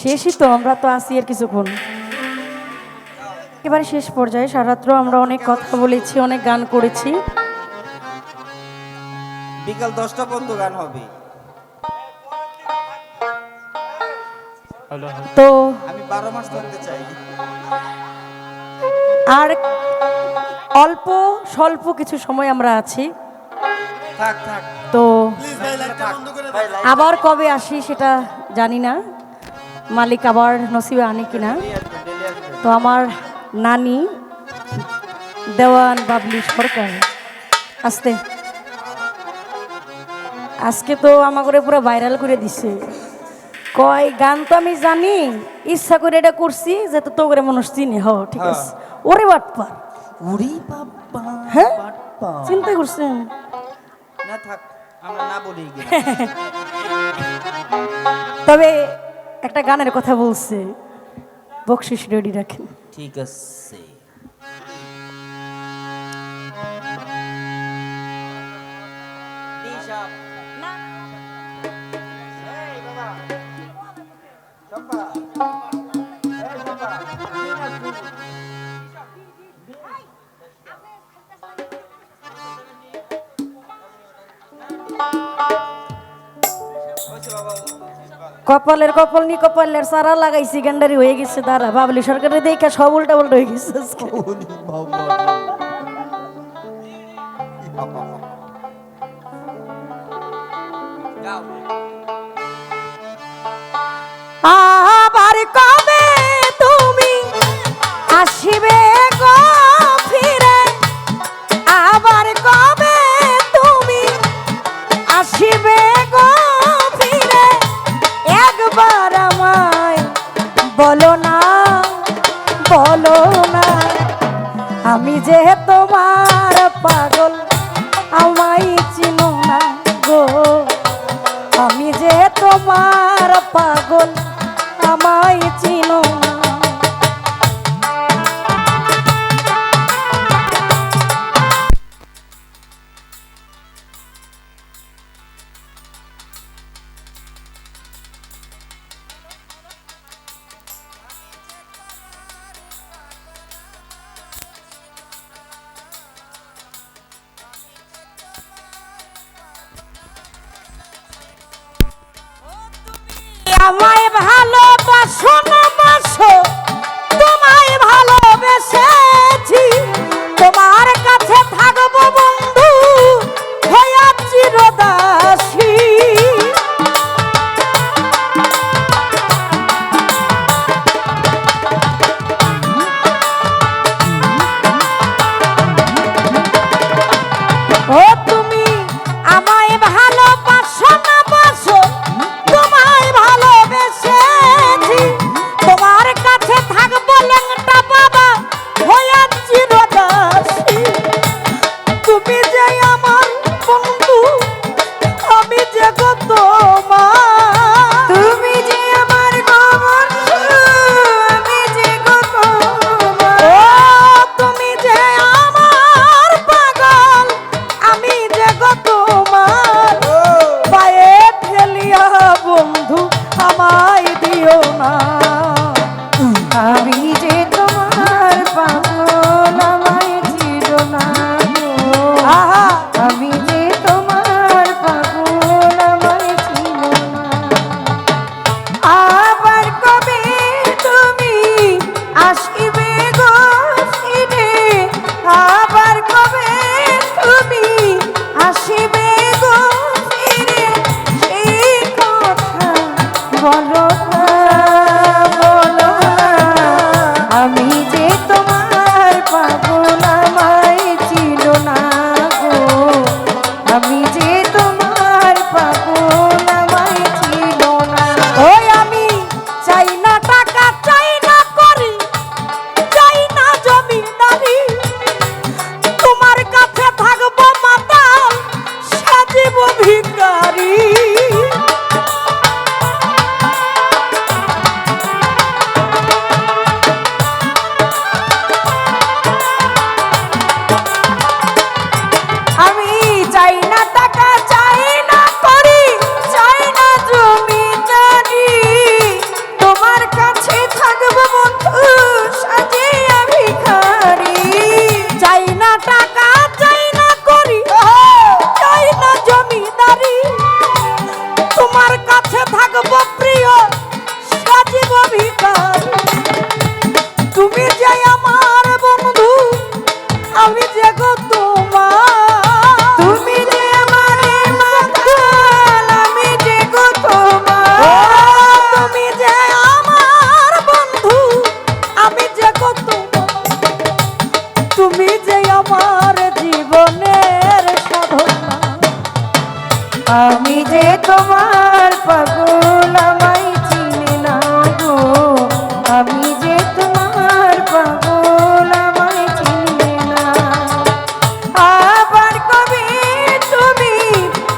শেষই তো আমরা তো আসি আর কিছুক্ষণ। এবারে শেষ পর্যায়ে সারাত্র আমরা অনেক কথা বলেছি অনেক গান করেছি। বিকাল দশটা পর্যন্ত গান হবে। তো আমি বারো মাস থাকতে চাই। আর অল্প স্বল্প কিছু সময় আমরা আছি। থাক থাক। তো আবার কবে আসি সেটা জানি না। মালিক আবার নসিবে আনে কিনা। তো আমার নানি দেওয়ান বাবলি সরকার। আসতে। আজকে তো আমাকে পুরো ভাইরাল করে দিছে। কয় গান তো আমি জানি ইচ্ছা করে এটা করছি যে তো করে মানুষ চিনি হ ঠিক আছে। ওরে বাটপা উড়ি বাবা হ্যাঁ। চিন্তা করছেন? না থাক আমরা না বলি তবে একটা গানের কথা বলছে। বকশিস রেডি রাখেন। ঠিক আছে। কপালের কপাল নি কপালের সারা লাগাইছি, গান্ডারি হয়ে গেছে, দাঁড়া, বাবলি সরকারের দেখে সব উল্টা উল্টা হয়ে গেছে। আবার কবে তুমি আসিবে আমায়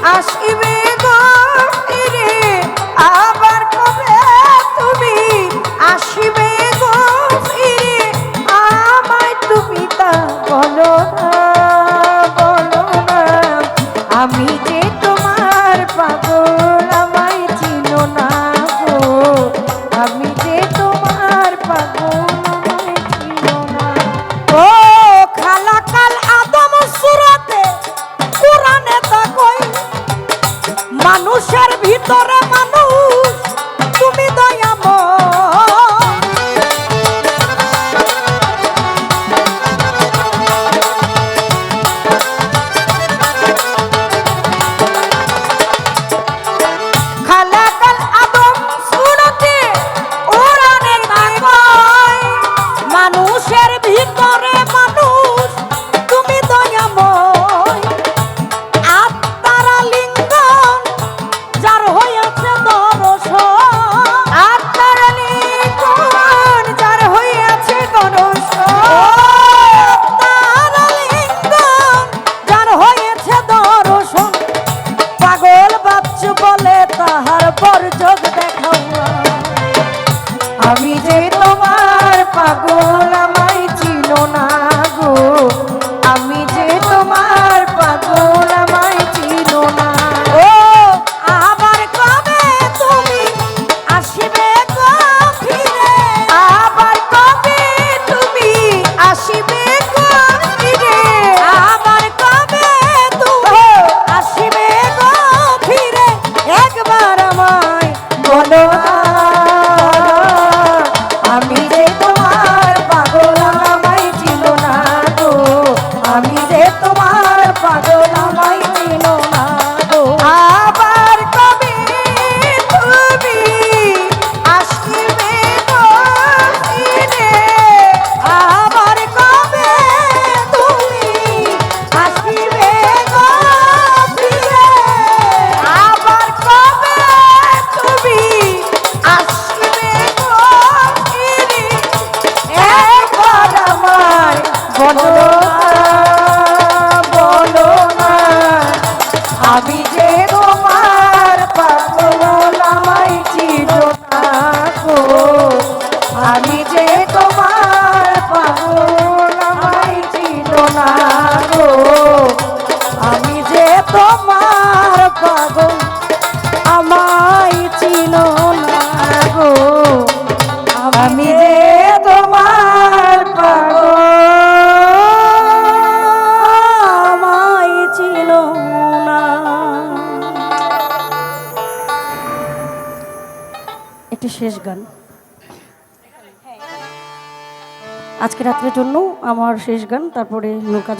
আসিবে তোমার যে তোমার পাগল, আমায় চিত না আমি যে তোমার পাগল, আমায় চিন না আমি যে তোমার পাগল, আমায় চিন না। একটি শেষ গান। আজকে রাত্রের জন্য আমার শেষ গান তারপরে নৌকা